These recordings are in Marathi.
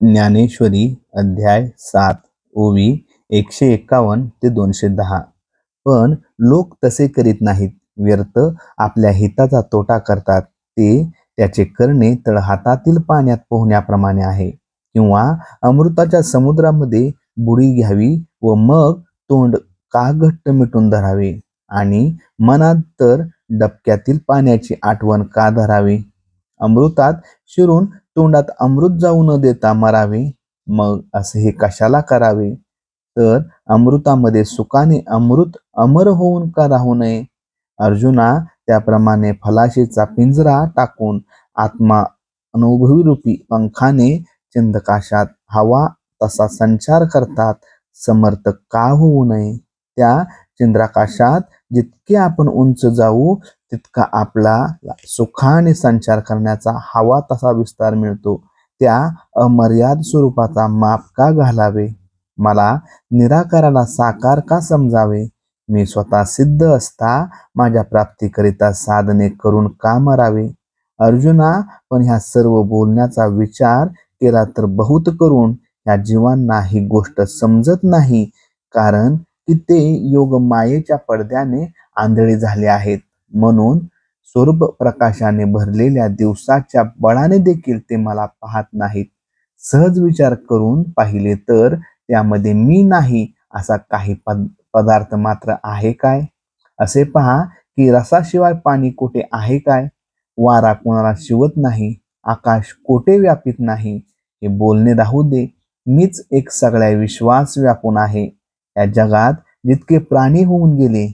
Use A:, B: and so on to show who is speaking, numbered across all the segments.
A: ज्ञानेश्वरी अध्याय सात ओवी एकशे एकावन्न ते दोनशे दहा. पण लोक तसे करीत नाहीत व्यर्थ आपल्या हिताचा तोटा करतात. ते त्याचे करणे तळहातातील पाण्यात पोहण्याप्रमाणे आहे. किंवा अमृताच्या समुद्रामध्ये बुडी घ्यावी व मग तोंड का घट्ट मिटून धरावे? आणि मनात तर डबक्यातील पाण्याची आठवण का धरावी? अमृतात शिरून तोंडात अमृत जाऊ न देता मरावे मग असे हे कशाला करावे? तर अमृतामध्ये सुखाने अमृत अमर होऊन का राहू नये? अर्जुना त्याप्रमाणे फलाशीचा पिंजरा टाकून आत्मा अनुभवी रूपी पंखाने चंदकाशात हवा तसा संचार करतात समर्थ का होऊ नये? त्या चंद्राकाशात जितके आपण उंच जाऊ तितका आपला सुखाने संचार करण्याचा हवा तसा विस्तार मिळतो. त्या अमर्याद स्वरूपाचा माप का घालावे? मला निराकाराला साकार का समजावे? मी स्वतः सिद्ध असता माझ्या प्राप्तीकरिता साधने करून का मरावे? अर्जुना पण ह्या सर्व बोलण्याचा विचार केला तर बहुत करून ह्या जीवांना ही गोष्ट समजत नाही. कारण की ते योग मायेच्या पडद्याने आंधळे झाले आहेत. म्हणून स्वरूप प्रकाशाने भरलेल्या दिवसाच्या बळाने देखील ते मला पाहत नाहीत. सहज विचार करून पाहिले तर त्यामध्ये मी नाही असा काही पद पदार्थ मात्र आहे काय? असे पहा की रसाशिवाय पाणी कुठे आहे काय? वारा कोणाला शिवत नाही आकाश कोठे व्यापित नाही हे बोलणे राहू दे. मीच एक सगळ्या विश्वास व्यापून आहे. या जगात जितके प्राणी होऊन गेले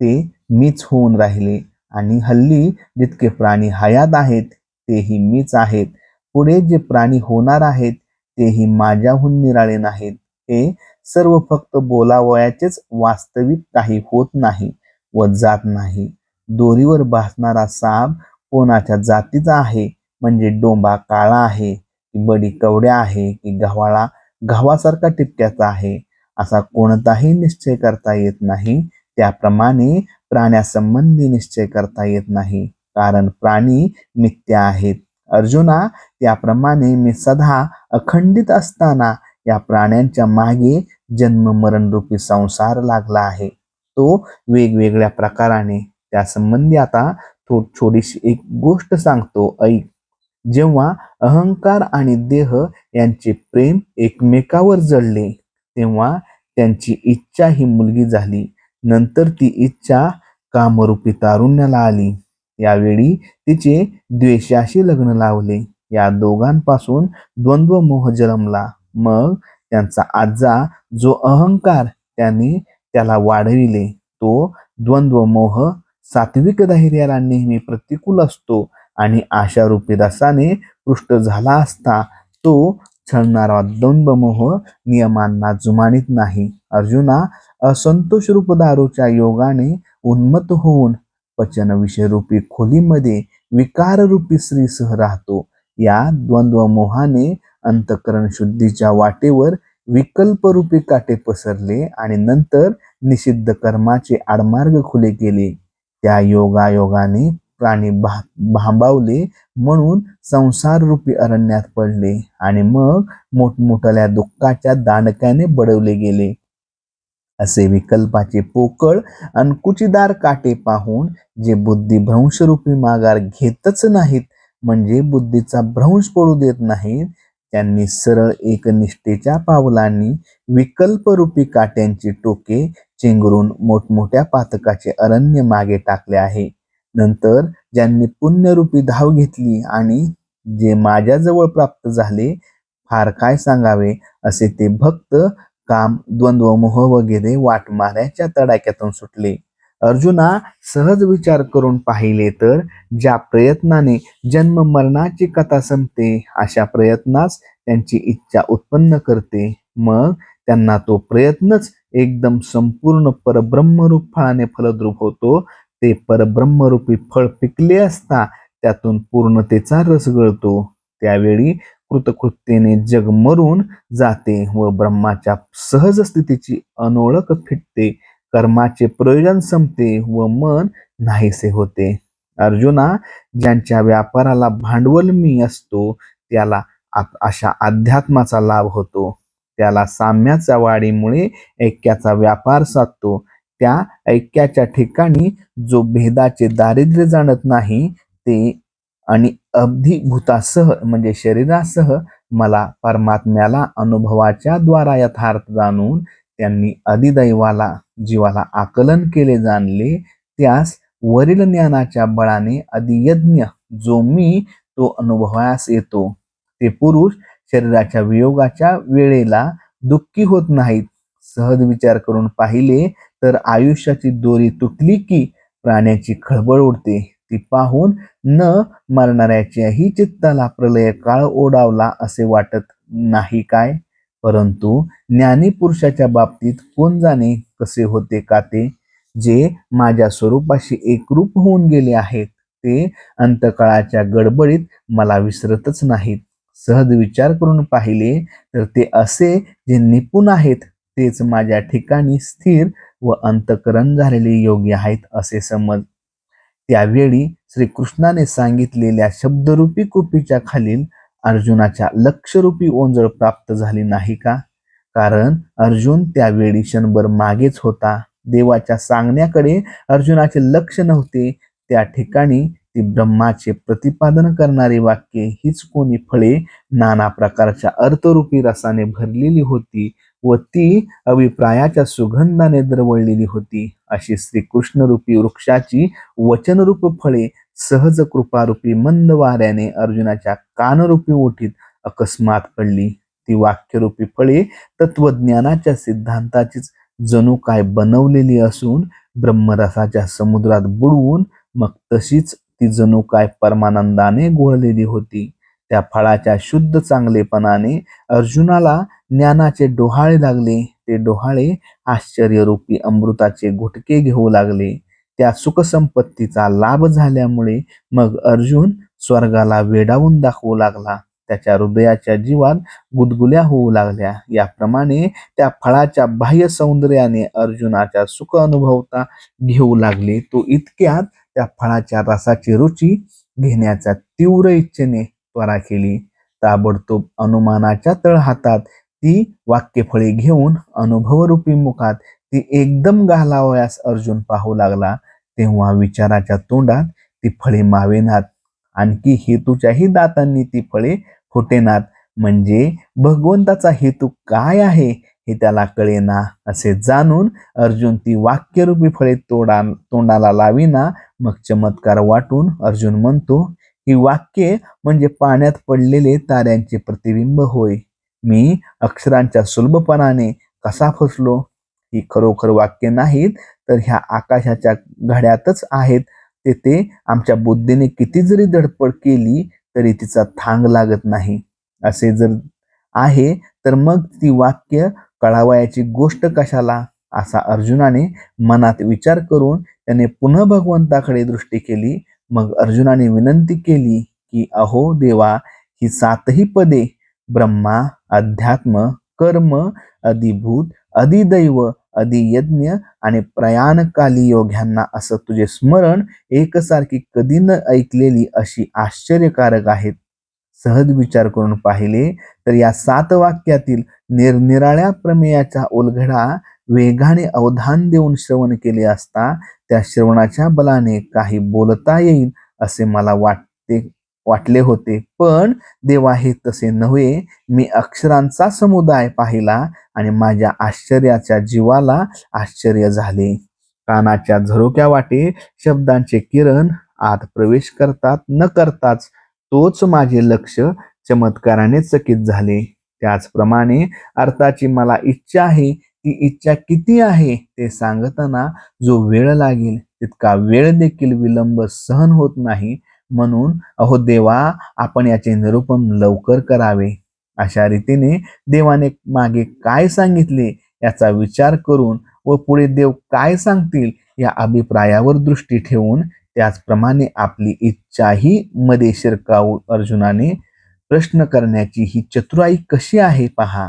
A: ते मीच होऊन राहिले आणि हल्ली जितके प्राणी हयात आहेत तेही मीच आहेत. पुढे जे प्राणी होणार आहेत तेही माझ्याहून निराळे नाहीत. हे सर्व फक्त बोलावयाचेच वास्तविक काही होत नाही व जात नाही. दोरीवर भासणारा साप कोणाच्या जातीचा आहे? म्हणजे डोंबा काळा आहे की बडी कवड्या आहे की गव्हाळा गव्हासारखा टिपक्याचा आहे? असा कोणताही निश्चय करता येत नाही. त्याप्रमाणे प्राण्यासंबंधी निश्चय करता येत नाही. कारण प्राणी मिथ्या आहेत. अर्जुना त्याप्रमाणे मी सदा अखंडित असताना या प्राण्यांच्या मागे जन्म मरण रूपी संसार लागला आहे. तो वेगवेगळ्या प्रकाराने त्या संबंधी आता थो छोटीशी एक गोष्ट सांगतो. ऐक. जेव्हा अहंकार आणि देह यांचे प्रेम एकमेकावर जळले तेव्हा त्यांची इच्छा ही मुलगी झाली. नंतर ती इच्छा कामरूपी तारुण्याला आली. यावेळी तिचे द्वेषाशी लग्न लावले. या दोघांपासून द्वंद्व मोह जन्मला. मग त्यांचा आजा जो अहंकार त्याने त्याला वाढविले तो द्वंद्व मोह सात्विक धैर्याला नेहमी प्रतिकूल असतो आणि आशारूपी रसाने पृष्ठ झाला असता तो छळणारा द्वंद्व मोह नियमांना जुमानित नाही. अर्जुना असंतोष रूप दारूच्या योगाने उन्मत्त होऊन पचन विषयरूपी खोलीमध्ये विकार रूपी स्त्रीसह राहतो. या द्वंद्व मोहाने अंतकरण शुद्धीच्या वाटेवर विकल्परूपी काटे पसरले आणि नंतर निषिद्ध कर्माचे आडमार्ग खुले केले. त्या योगायोगाने प्राणी भा भांबावले म्हणून संसार रूपी अरण्यात पडले आणि मग मोठमोठ्या दुःखाच्या दांडक्याने बडवले गेले. असे विकल्पाचे पोकळ अनकुचीदार काटे पाहून जे बुद्धी भ्रंशरूपी माघार घेतच नाहीत म्हणजे बुद्धीचा भ्रंश पडू देत नाहीत त्यांनी सरळ एकनिष्ठेच्या पावलांनी विकल्परूपी काट्यांची टोके चेंगरून मोठमोठ्या पातकाचे अरण्य मागे टाकले आहे. नंतर ज्यांनी पुण्यरूपी धाव घेतली आणि जे माझ्याजवळ प्राप्त झाले फार काय सांगावे असे ते भक्त काम द्वंद्व मोह वगैरे वाटमाऱ्याच्या तडाक्यातून सुटले. अर्जुना सहज विचार करून पाहिले तर ज्या प्रयत्नाने जन्म मरणाची कथा संपते अशा प्रयत्नास त्यांची इच्छा उत्पन्न करते. मग त्यांना तो प्रयत्नच एकदम संपूर्ण परब्रह्मरूप फळाने फलद्रूप होतो. ते परब्रह्मरूपी फळ पिकले असता त्यातून पूर्णतेचा रस गळतो. त्यावेळी कृतकृत्येने जग मरून जाते व ब्रह्माच्या सहज स्थितीची अनोळख फिटते. कर्माचे प्रयोजन संपते व मन नाहीसे होते. अर्जुना ज्यांच्या व्यापाराला भांडवल मी असतो त्याला अशा अध्यात्माचा लाभ होतो. त्याला साम्याच्या वाढीमुळे ऐक्याचा व्यापार साधतो. त्या ऐक्याच्या ठिकाणी जो भेदाचे दारिद्र्य जाणत नाही ते आणि अब्धिभूतासह म्हणजे शरीरासह मला परमात्म्याला अनुभवाच्या द्वारा यथार्थ जाणून त्यांनी अधिदैवाला जीवाला आकलन केले जाणले त्यास वरील ज्ञानाच्या बळाने अधियज्ञ जो मी तो अनुभवास येतो. ते पुरुष शरीराच्या वियोगाच्या वेळेला दुःखी होत नाहीत. सहज विचार करून पाहिले तर आयुष्याची दोरी तुटली की प्राण्याची खळबळ उडते. ती पाहून न मरणाऱ्याच्याही चित्ताला प्रलय काळ ओढावला असे वाटत नाही काय? परंतु ज्ञानी पुरुषाच्या बाबतीत कोण जाणे कसे होते का ते? जे माझ्या स्वरूपाशी एकरूप होऊन गेले आहेत ते अंतकाळाच्या गडबडीत मला विसरतच नाहीत. सहज विचार करून पाहिले तर ते असे जे निपुण आहेत तेच माझ्या ठिकाणी स्थिर व अंतकरण झालेले योग्य आहेत असे समज त्यावेळी श्रीकृष्णाने सांगितलेल्या शब्दरूपी कुपीच्या खालील अर्जुनाच्या लक्षरूपी ओंजळ प्राप्त झाली नाही का? कारण अर्जुन त्यावेळी क्षणभर मागेच होता. देवाच्या सांगण्याकडे अर्जुनाचे लक्ष नव्हते. त्या ठिकाणी ती ब्रह्माचे प्रतिपादन करणारी वाक्ये हीच कोणी फळे नाना प्रकारच्या अर्थरूपी रसाने भरलेली होती. व ती अभिप्रायाच्या सुगंधाने दरवळलेली होती. अशी श्रीकृष्णरूपी वृक्षाची वचनरूप फळे सहज कृपारूपी मंद वाऱ्याने अर्जुनाच्या कानरूपी ओठीत अकस्मात पडली. ती वाक्यरूपी फळे तत्वज्ञानाच्या सिद्धांताचीच जणू काय बनवलेली असून ब्रह्मरसाच्या समुद्रात बुडवून मग तशीच ती जणू काय परमानंदाने गोळलेली होती. त्या फळाच्या शुद्ध चांगलेपणाने अर्जुनाला ज्ञानाचे डोहाळे लागले. ते डोहाळे आश्चर्यरूपी अमृताचे घुटके घेऊ लागले. त्या सुखसंपत्तीचा लाभ झाल्यामुळे मग अर्जुन स्वर्गाला वेडावून दाखवू लागला. त्याच्या हृदयाच्या जीवात गुदगुल्या होऊ लागल्या. याप्रमाणे त्या फळाच्या बाह्य सौंदर्याने अर्जुनाच्या सुख अनुभवता घेऊ लागले. तो इतक्यात त्या फळाच्या रसाची रुची घेण्याच्या तीव्र इच्छेने त्वरा केली. ताबडतोब अनुमानाच्या तळहातात ती वाक्यफळे घेऊन अनुभवरूपी मुखात ती एकदम घालावयास अर्जुन पाहू लागला. तेव्हा विचाराच्या तोंडात ती फळे मावेनात आणखी हेतूच्याही दातांनी ती फळे फुटेनात म्हणजे भगवंताचा हेतू काय आहे हे त्याला कळेना असे जाणून अर्जुन ती वाक्यरूपी फळे तोडा तोंडाला लावीना. मग चमत्कार वाटून अर्जुन म्हणतो ही वाक्ये म्हणजे पाण्यात पडलेले ताऱ्यांचे प्रतिबिंब होय. मी अक्षरांच्या सुलभपणाने कसा फसलो? ही खरोखर वाक्य नाहीत तर ह्या आकाशाच्या घड्यातच आहेत. तेथे आमच्या बुद्धीने किती जरी धडपड केली तरी तिचा थांग लागत नाही. असे जर आहे तर मग ती वाक्य कळावयाची गोष्ट कशाला? असा अर्जुनाने मनात विचार करून त्याने पुन्हा भगवंताकडे दृष्टी केली. मग अर्जुनाने विनंती केली की अहो देवा ही सातही पदे ब्रह्मा अध्यात्म कर्म अधिभूत अधिदैव अधियज्ञ आणि प्रयाणकाली योग्यांना असं तुझे स्मरण एकसारखी कधी न ऐकलेली अशी आश्चर्यकारक आहेत. सहज विचार करून पाहिले तर या सात वाक्यातील निरनिराळ्या प्रमेयाचा उलगडा वेगाने अवधान देऊन श्रवण केले असता त्या श्रवणाच्या बलाने काही बोलता येईल असे मला वाटते वाटले होते. पण देवा हे तसे नव्हे. मी अक्षरांचा समुदाय पाहिला आणि माझ्या आश्चर्याच्या जीवाला आश्चर्य झाले. कानाच्या झरोक्या वाटे शब्दांचे किरण आत प्रवेश करतात न करताच तोच माझे लक्ष चमत्काराने चकित झाले. त्याचप्रमाणे अर्थाची मला इच्छा आहे ती इच्छा किती आहे ते सांगताना जो वेळ लागेल तितका वेळ देखील विलंब सहन होत नाही. म्हणून अहो देवा आपण याचे निरूपण लवकर करावे. अशा रीतीने देवाने मागे काय सांगितले याचा विचार करून व पुढे देव काय सांगतील या अभिप्रायावर दृष्टी ठेवून त्याचप्रमाणे आपली इच्छाही मध्ये शिरकावू अर्जुनाने प्रश्न करण्याची ही चतुराई कशी आहे पहा.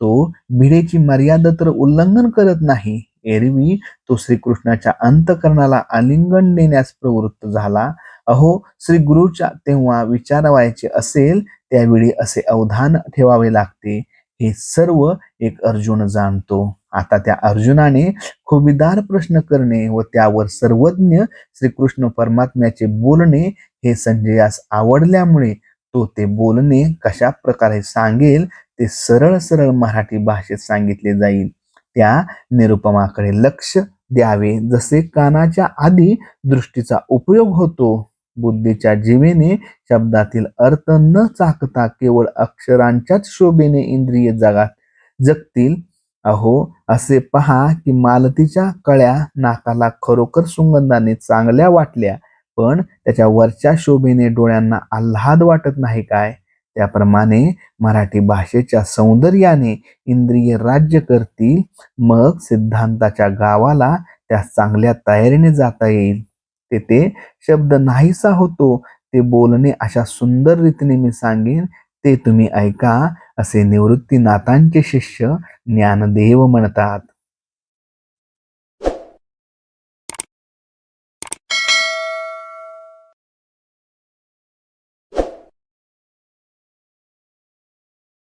A: तो भिडेची मर्यादा तर उल्लंघन करत नाही. एरवी तो श्रीकृष्णाच्या अंतकरणाला आलिंगन देण्यास प्रवृत्त झाला. अहो श्री गुरुच्या तेव्हा विचारवायचे असेल त्यावेळी असे अवधान ठेवावे लागते. हे सर्व एक अर्जुन जाणतो. आता त्या अर्जुनाने खुबीदार प्रश्न करणे व त्यावर सर्वज्ञ श्रीकृष्ण परमात्म्याचे बोलणे हे संजयास आवडल्यामुळे तो ते बोलणे कशा प्रकारे सांगेल ते सरळ सरळ मराठी भाषेत सांगितले जाईल. त्या निरुपमाकडे लक्ष द्यावे. जसे कानाच्या आधी दृष्टीचा उपयोग होतो बुद्धीच्या जीवेने शब्दातील अर्थ न चाकता केवळ अक्षरांच्याच शोभेने इंद्रिय जगात जगतील. अहो असे पहा की मालतीच्या कळ्या नाकाला खरोखर सुगंधाने चांगल्या वाटल्या पण त्याच्या वरच्या शोभेने डोळ्यांना आल्हाद वाटत नाही काय? त्याप्रमाणे मराठी भाषेच्या सौंदर्याने इंद्रिय राज्य करतील मग सिद्धांताच्या गावाला त्या चांगल्या तयारीने जाता येईल. तेथे शब्द नाहीसा होतो ते बोलणे अशा सुंदर रीतीने मी सांगेन ते तुम्ही ऐका असे निवृत्तीनाथांचे शिष्य ज्ञानदेव म्हणतात.